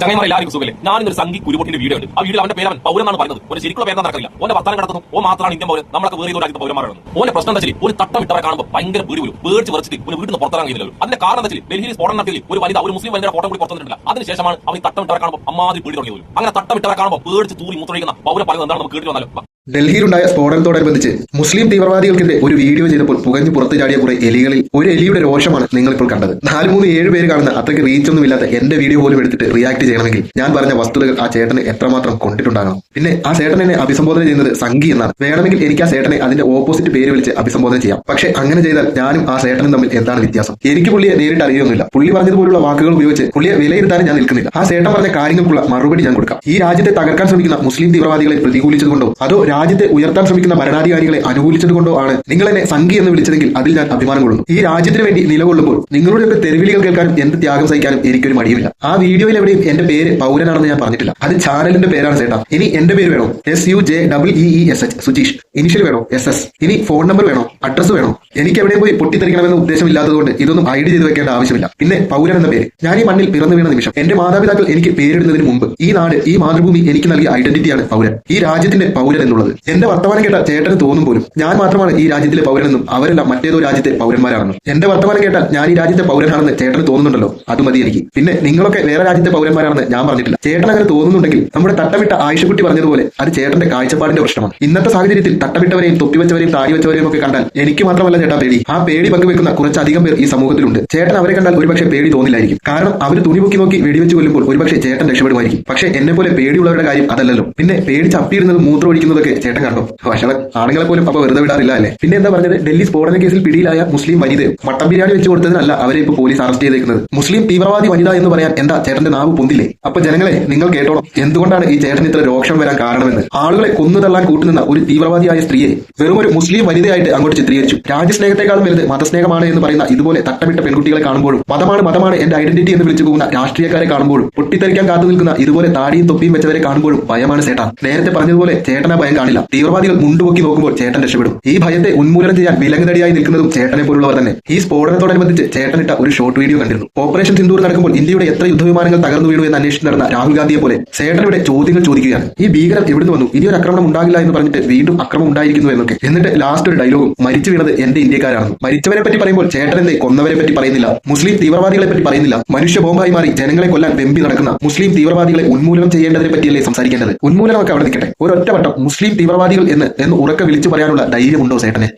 ചങ്ങന്മാർ എല്ലാവരും ഞാൻ ഇന്നൊരു സംഘി കുരുപൊട്ടിന്റെ വീഡിയോ ഉണ്ട് ആ വീഡിയോ അവന്റെ പേരവൻ പൗരമാണ് പറയുന്നത്. ഒരു ശരിക്കുള്ള പേര് നടക്കില്ല ഓന്റെ വർത്താനം കടത്തുന്നു. ഓ മാത്രമാണ് ഇന്ത്യൻ പൗരൻ. നമ്മളൊക്കെ വേറെ രാജ്യത്ത് പൗരന്മാരാണ് ഓന്റെ പ്രശ്നം എന്താ ഒരു തട്ടം ഇട്ടവരെ കാണുമ്പോൾ ഭയങ്കര വീട് വരും. പേടിച്ച് വരച്ചിട്ട് ഒരു വീട്ടിൽ നിന്ന് പുറത്തിറങ്ങാൻ അതിന്റെ കാരണം എന്താ ഡൽഹിയിൽ സ്ഫോടനം നടത്തിയിൽ ഒരു വനിത ഒരു മുസ്ലിം വനിതയുടെ ഫോട്ടോ കൂടി പുറത്തുനിന്നിട്ടില്ല അതിനുശേഷമാണ് അവൻ തട്ടം ഇട്ടവരെ കാണുമ്പോൾ അമ്മാതിരി പേടി തുടങ്ങിയത് അങ്ങനെ തട്ടം ഇട്ടവരെ കാണുമ്പോൾ പേടിച്ച് തൂറി മൂത്രമൊഴിക്കുന്ന പൗരൻ പറയുന്നത് എന്താണ് നമുക്ക് കേട്ടി വന്നാലോ. ഡൽഹിയിലുണ്ടായ സ്ഫോടനത്തോടനുബന്ധിച്ച് മുസ്ലിം തീവ്രവാദികൾക്കെതിരെ ഒരു വീഡിയോ ചെയ്തപ്പോൾ പുകഞ്ഞു പുറത്തു ചാടിയ കുറെ എലികളിൽ ഒരു എലിയുടെ രോഷമാണ് നിങ്ങൾ ഇപ്പോൾ കണ്ടത്. നാല് മൂന്ന് ഏഴ് പേര് കാണുന്ന അത്രയ്ക്ക് റീച്ച് ഒന്നും ഇല്ലാത്ത എന്റെ വീഡിയോ പോലും എടുത്തിട്ട് റിയാക്ട് ചെയ്യണമെങ്കിൽ ഞാൻ പറഞ്ഞ വസ്തുതകൾ ആ ചേട്ടനെ എത്രമാത്രം കൊണ്ടിട്ടുണ്ടാകണം. പിന്നെ ആ ചേട്ടൻ എന്നെ അഭിസംബോധന ചെയ്യുന്നത് സംഘി എന്നാണ്. വേണമെങ്കിൽ എനിക്ക് ആ ചേട്ടനെ അതിന്റെ ഓപ്പോസിറ്റ് പേര് വിളിച്ച് അഭിസംബോധന ചെയ്യാം. പക്ഷെ അങ്ങനെ ചെയ്താൽ ഞാനും ആ ചേട്ടനും തമ്മിൽ എന്താണ് വ്യത്യാസം? എനിക്ക് പുള്ളിയെ നേരിട്ട് അറിയുന്നില്ല പുള്ളി പറഞ്ഞതുപോലുള്ള വാക്കുകൾ ഉപയോഗിച്ച് പുള്ളിയെ വിലയിരുത്താനും ഞാൻ നിൽക്കുന്നില്ല. ആ ചേട്ടൻ പറഞ്ഞ കാര്യങ്ങൾക്കുള്ള മറുപടി ഞാൻ കൊടുക്കാം. ഈ രാജ്യത്തെ തകർക്കാൻ ശ്രമിക്കുന്ന മുസ്ലിം തീവ്രവാദികളെ പ്രതികൂലിച്ചതുകൊണ്ടോ അതോ രാജ്യത്തെ ഉയർത്താൻ ശ്രമിക്കുന്ന ഭരണാധികാരികളെ അനുകൂലിച്ചതുകൊണ്ടോ ആണ് നിങ്ങൾ എന്നെ സംഘി എന്ന് വിളിച്ചതെങ്കിൽ അതിൽ ഞാൻ അഭിമാനം കൊള്ളുന്നു. ഈ രാജ്യത്തിന് വേണ്ടി നിലകൊള്ളുമ്പോൾ നിങ്ങളുടെയൊക്കെ തെരുവിളികൾ കേൾക്കാനും എന്ത് ത്യാഗം സഹിക്കാനും എനിക്കൊരു മടിയുമില്ല. ആ വീഡിയോയിൽ എവിടെയും എന്റെ പേര് പൗരനാണെന്ന് ഞാൻ പറഞ്ഞിട്ടില്ല. അത് ചാനലിന്റെ പേരാണ് ചേട്ടാ ഇനി എന്റെ പേര് വേണോ? S U J double E S H Sujeesh. Initial വേണോ? എസ് എസ് ഇനി ഫോൺ നമ്പർ വേണോ? അഡ്രസ് വേണോ? എനിക്ക് എവിടെയും പോയി പൊട്ടിത്തെറിക്കണമെന്ന ഉദ്ദേശമില്ലാത്തതുകൊണ്ട് ഇതൊന്നും ഐഡി ചെയ്ത് വെക്കേണ്ട ആവശ്യമില്ല. പിന്നെ പൗരൻ എന്ന പേര്. ഞാൻ ഈ മണ്ണിൽ പിറന്നു വീണ നിമിഷം എന്റെ മാതാപിതാക്കൾ എനിക്ക് പേരിടുന്നതിന് മുമ്പ് ഈ നാട് ഈ മാതൃഭൂമി എനിക്ക് നൽകിയ ഐഡന്റിറ്റിയാണ് പൗരൻ. ഈ രാജ്യത്തിന്റെ പൗരൻ എന്നുള്ളത്. എന്റെ വർത്തമാനം കേട്ട ചേട്ടന് തോന്നും പോലും ഞാൻ മാത്രമാണ് ഈ രാജ്യത്തിലെ പൗരനെന്നും അവരെല്ലാം മറ്റേതോ രാജ്യത്തെ പൗരന്മാരാണെന്നും. എന്റെ വർത്തമാനം കേട്ടാൽ ഞാൻ ഈ രാജ്യത്തെ പൗരനാണെന്ന് ചേട്ടന് തോന്നുന്നുണ്ടല്ലോ. അത് മതി എനിക്ക്. പിന്നെ നിങ്ങളൊക്കെ വേറെ രാജ്യത്തെ പൗരന്മാരാണെന്ന് ഞാൻ പറഞ്ഞിട്ടില്ല. ചേട്ടൻ അങ്ങനെ തോന്നുന്നുണ്ടെങ്കിൽ നമ്മുടെ തട്ടവിട്ട ആയിഷക്കുട്ടി പറഞ്ഞതുപോലെ അത് ചേട്ടന്റെ കാഴ്ചപ്പാടിന്റെ പ്രശ്നമാണ്. ഇന്നത്തെ സാഹചര്യത്തിൽ തട്ടവിട്ടവരെയും തൊപ്പിവെച്ചവരെയും താടി വെച്ചവരെയും ഒക്കെ കണ്ടാൽ എനിക്ക് മാത്രമല്ല ചേട്ടാ പേടി. ആ പേടി പങ്കുവെക്കുന്ന കുറച്ചധികം പേർ ഈ സമൂഹത്തിലുണ്ട്. ചേട്ടൻ അവരെ കണ്ടാൽ ഒരുപക്ഷെ പേടി തോന്നില്ലായിരിക്കും. കാരണം അവർ തുണി പൊക്കി നോക്കി വെടിവെച്ച് കൊല്ലുമ്പോൾ ഒരുപക്ഷെ ചേട്ടൻ രക്ഷപ്പെടുമായിരിക്കും. പക്ഷേ എന്നെ പോലെ പേടിയുള്ളവരുടെ കാര്യം അതല്ലല്ലോ. പിന്നെ പേടിച്ച് അപ്പിയിരുന്നതും മൂത്രം ഒഴിക്കുന്നതൊക്കെ ചേട്ടൻ കണ്ടോ. പക്ഷേ ആണുങ്ങളെ പോലും അപ്പൊ വെറുതെ വിടാറില്ല അല്ലേ? പിന്നെ എന്താ പറഞ്ഞത്? ഡൽഹി സ്ഫോടന കേസിൽ പിടിയിലായ മുസ്ലിം വനിത മട്ടൻ ബിരിയാണി വെച്ച് കൊടുത്തതിനല്ല അവരെ ഇപ്പൊ പോലീസ് അറസ്റ്റ് ചെയ്തേക്കുന്നത്. മുസ്ലിം തീവ്രവാദി വനിത എന്ന് പറയാൻ എന്താ ചേട്ടന്റെ നാവ് പൊന്തില്ലേ? അപ്പൊ ജനങ്ങളെ നിങ്ങൾ കേട്ടോണം. എന്തുകൊണ്ടാണ് ഈ ചേട്ടൻ ഇത്ര രോക്ഷം വരാൻ കാരണമെന്ന്? ആളുകളെ കൊന്നു തള്ളാൻ കൂട്ടുനിന്ന ഒരു തീവ്രവാദിയായ സ്ത്രീയെ വെറും ഒരു മുസ്ലിം വനിതയായിട്ട് അങ്ങോട്ട് ചിത്രീകരിച്ചു. രാജ്യസ്നേഹത്തെക്കാളും വലുത് മതസ്നേഹമാണ് എന്ന് പറയുന്ന ഇതുപോലെ തട്ടമിട്ട പെൺകുട്ടികളെ കാണുമ്പോഴും മതമാണ് മതമാണ് എന്റെ ഐഡന്റിറ്റി എന്ന് വിളിച്ചു പോകുന്ന രാഷ്ട്രീയക്കാരെ കാണുമ്പോഴും പൊട്ടിത്തെറിക്കാൻ കാത്തു നിൽക്കുന്ന ഇതുപോലെ താടിയും തൊപ്പിയും വെച്ചവരെ കാണുമ്പോഴും ഭയമാണ് ചേട്ടാ. നേരത്തെ പറഞ്ഞതുപോലെ ചേട്ടനെ ഭയം കാണില്ല. തീവ്രവാദികൾ മുണ്ടുപൊക്കി നോക്കുമ്പോൾ ചേട്ടൻ രക്ഷപ്പെടും. ഈ ഭയത്തെ ഉന്മൂലനം ചെയ്യാൻ വിലങ്ങുതടിയായി നിൽക്കുന്നതും ചേട്ടനെ പോലുള്ളവർ തന്നെ. ഈ സ്ഫോടനത്തോടനുബന്ധിച്ച് ചേട്ടനിട്ട ഒരു ഷോർട്ട് വീഡിയോ കണ്ടിരുന്നു. ഓപ്പറേഷൻ സിന്ദൂർ നടക്കുമ്പോൾ ഇന്ത്യയുടെ എത്ര യുദ്ധവിമാനങ്ങൾ തകർന്നു വീണു എന്ന് അന്വേഷിച്ച് നടന്ന രാഹുൽ ഗാന്ധിയെ പോലെ ചേട്ടനയുടെ ചോദ്യങ്ങൾ ചോദിക്കുകയാണ്. ഈ ഭീകരം എവിടുന്ന് വന്നു? ഇനി ഒരു ആക്രമണം ഉണ്ടാകില്ല എന്ന് പറഞ്ഞിട്ട് വീണ്ടും അക്രമം ഉണ്ടായിരിക്കുന്നു എന്നൊക്കെ. എന്നിട്ട് ലാസ്റ്റ് ഒരു ഡയലോഗും മരിച്ചു വീണത് എന്റെ ഇന്ത്യക്കാരാണ് മരിച്ചവരെ പറ്റി പറയുമ്പോൾ ചേട്ടൻ എന്തേ കൊന്നവരെ പറ്റി പറയുന്നില്ല. മുസ്ലിം തീവ്രവാദികളെ പറ്റി പറയുന്നില്ല. മനുഷ്യ ബോംബായി മാറി ജനങ്ങളെ കൊല്ലാൻ വെമ്പി നടക്കുന്ന മുസ്ലിം തീവ്രവാദികളെ ഉന്മൂലനം ചെയ്യേണ്ടതിനെ പറ്റിയല്ലേ സംസാരിക്കേണ്ടത്? ഉന്മൂലനമൊക്കെ അവിടെ നിൽക്കട്ടെ. ഒരൊറ്റ വട്ടം മുസ്ലിം തീവ്രവാദികൾ എന്ന് എന്ന് ഉറക്കെ വിളിച്ചു പറയാനുള്ള ധൈര്യമുണ്ടോ ചേട്ടനെ